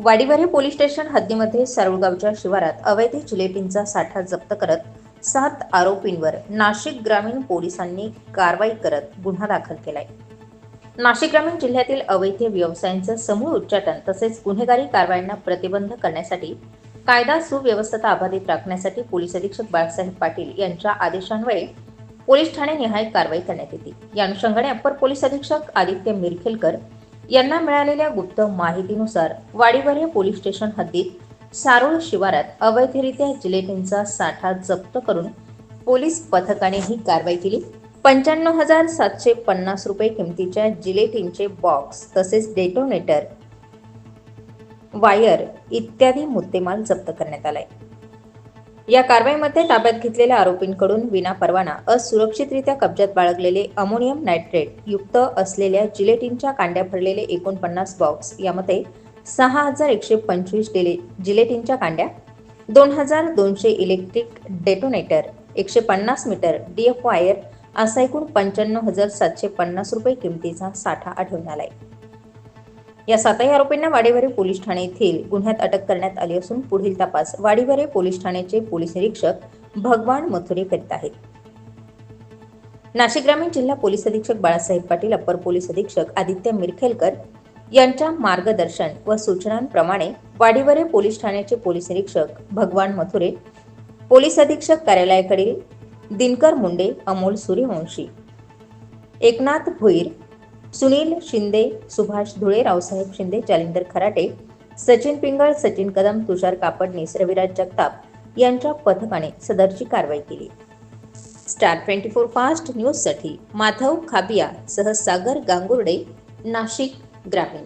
Wadivare police station हद्दीमध्ये सारुळगावच्या शिवारात अवैध जिलेटिनचा साठा जप्त करत सात आरोपींवर नाशिक ग्रामीण पोलिसांनी कारवाई करत गुन्हा दाखल केलाय. नाशिक ग्रामीण जिल्ह्यातील अवैध व्यवसायांचं समूळ उच्चाटन तसेच गुन्हेगारी कारवायांना प्रतिबंध करण्यासाठी कायदा सुव्यवस्था अबाधित राखण्यासाठी पोलीस अधीक्षक बाळासाहेब पाटील यांच्या आदेशान्वये पोलीस ठाणे निहाय कारवाई करण्यात येते. या अनुषंगाने अप्पर पोलीस अधीक्षक आदित्य मिरखेलकर यांना मिळालेल्या गुप्त माहितीनुसार वाडीवरे पोलीस स्टेशन हद्दीत सारोळ शिवारात अवैधरित्या जिलेटिनचा साठा जप्त करून पोलीस पथकाने ही कारवाई केली. पंच्याण्णव हजार सातशे पन्नास रुपये किमतीच्या जिलेटिनचे बॉक्स तसेच डेटोनेटर वायर इत्यादी मुद्देमाल जप्त करण्यात आलाय. या कारवाईमध्ये ताब्यात घेतलेल्या आरोपींकडून विनापरवाना असुरक्षितरित्या कब्जात बाळगलेले अमोनियम नायट्रेट युक्त असलेल्या जिलेटिनच्या कांड्या भरलेले एकोणपन्नास बॉक्स यामध्ये सहा हजार एकशे पंचवीस डेले जिलेटिनच्या कांड्या दोन हजार दोनशे इलेक्ट्रिक डेटोनेटर एकशे पन्नास मीटर डीएफ वायर असा एकूण पंच्याण्णव हजार सातशे पन्नास रुपये किमतीचा साठा आढळून आलाय. या सातही आरोपींना वाडीवरे पोलीस ठाणे येथील गुन्ह्यात अटक करण्यात आली असून पुढील तपास वाडीवरे पोलीस ठाण्याचे पोलीस निरीक्षक भगवान मथुरे करीत आहेत. नाशिक ग्रामीण जिल्हा पोलीस अधीक्षक बाळासाहेब पाटील अप्पर पोलीस अधीक्षक आदित्य मिरखेलकर यांच्या मार्गदर्शन व सूचनांप्रमाणे वाडीवरे पोलीस ठाण्याचे पोलीस निरीक्षक भगवान मथुरे पोलीस अधीक्षक कार्यालयाकडील दिनकर मुंडे अमोल सूर्यवंशी एकनाथ भुईर सुनील शिंदे सुभाष धुळे रावसाहेब शिंदे जालिंदर खराटे सचिन पिंगळ सचिन कदम तुषार कापडणीस रविराज जगताप यांच्या पथकाने सदरची कारवाई केली. स्टार ट्वेंटी फोर फास्ट न्यूजसाठी माधव खाबिया सह सागर गांगुर्डे नाशिक ग्रामीण.